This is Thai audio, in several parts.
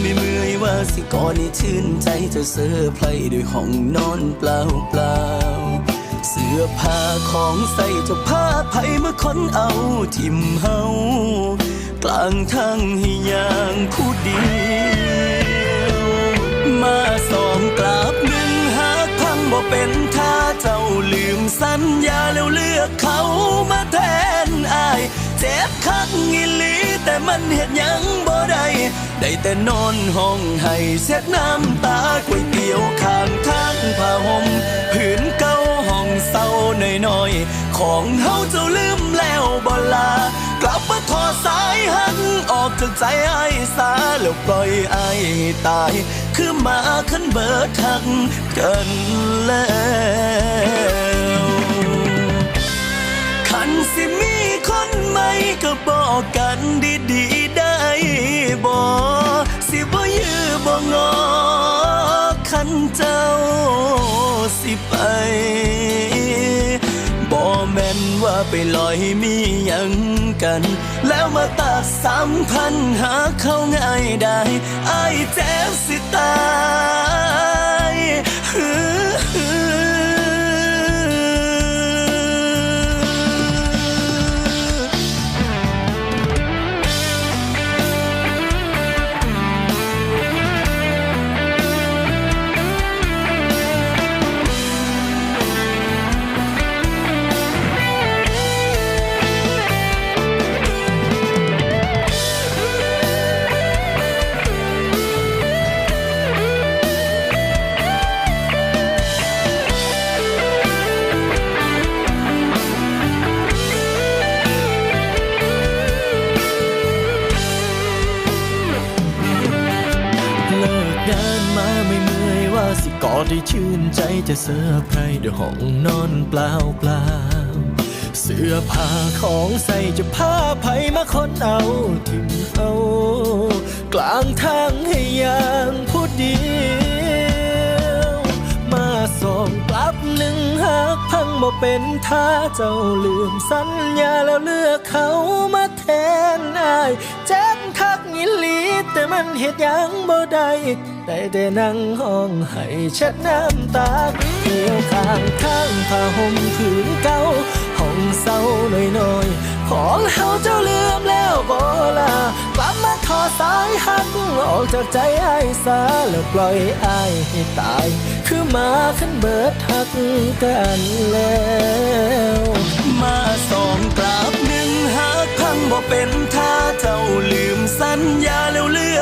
ไม่เมื่อยว่าสิก่อนนี้ชื่นใจจะเสื้อร์ไพร์ด้วยห้องนอนเปล่าเปล่าเสื้อผ้าของใส่เจะผ้าไผเมื่อคนเอาทิมเฮากลางทางให้ยางผู้เดียวมาสองกราบหนึ่งหากพังบ่เป็นท่าเจ้าลืมสัญญาแล้วเลือกเขามาแทนอาย เจ็บคักงิลีแต่มันเหตุยังบ่ได้ ได้แต่นอนห้องให้เช็ดน้ำตาก๋วยเตี๋ยวข้างทางผ้าห่มผืนเก่าห้องเศร้าน่อยๆ ของเฮาเจ้าลืมแล้วบ่ลากลับมาถอสายหันออกจากใจไอ้สาแล้วปล่อยไอ้ตาย คือมาขันเบิดทักกันแล้ว อบ่งอขันเจ้าสิไป บ่แม่นว่าไปลอยมีหยังกัน แล้วมาตักสามพันหาเขาง่ายได้ไอ้เจ็บสิตาย สิกอดได้ชื่นใจจะเสื้อร์ไพรส์ด้วยห้องนอนเปล่าเปล่าเสื้อผ้าของใส่จะผ้าไผมาคนเอาทิมเอา กลางทางให้ยางผู้เดียวมาส่งกลับหนึ่งหากพังบ่เป็นท่าเจ้าลืมสัญญาแล้วเลือกเขามาแทนอายเจ็บคักงิลี แต่มันเหตุยังบ่ได้ได้แต่นั่งห้องให้เช็ดน้ำตาเกี่ยวข้างข้างผ้าห่มผืนเก่าห้องเศร้าหน่อยๆ ของเฮาเจ้าลืมแล้วบ่ล่ะกลับมาถอสายหักออกจากใจไอ้สาแล้วปล่อยไอ้ให้ตาย คือมาขึ้นเบิดหักกันแล้ว มาสองกราบหนึ่งหากพังบ่เป็น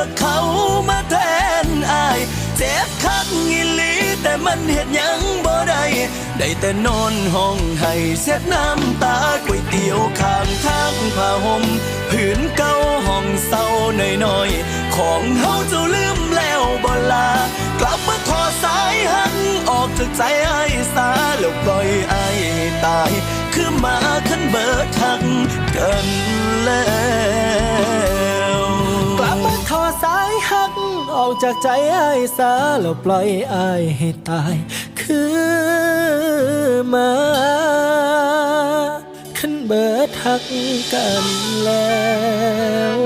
เลือกเขามาแทนอาย เจ็บคักงิลีแต่มันเหตุยังบ่ได้ได้แต่นอนห้องให้เช็ดน้ำตาก๋วยเตี๋ยวข้างทางผ้าห่มผืนเก่าห้องเศร้าหน่อยๆ ของเฮาจ้าลืมแล้วบ่ลากลับมาถอสายหันออกจากใจไอ้ายสาแล้วปล่อยไอ้ายให้ตาย คือมาขันเบิดทักกันแล้ว ออกจากใจไอ้ายสาแล้วปล่อยไอ้ายให้ตาย คือมาขันเบิดทักกันแล้ว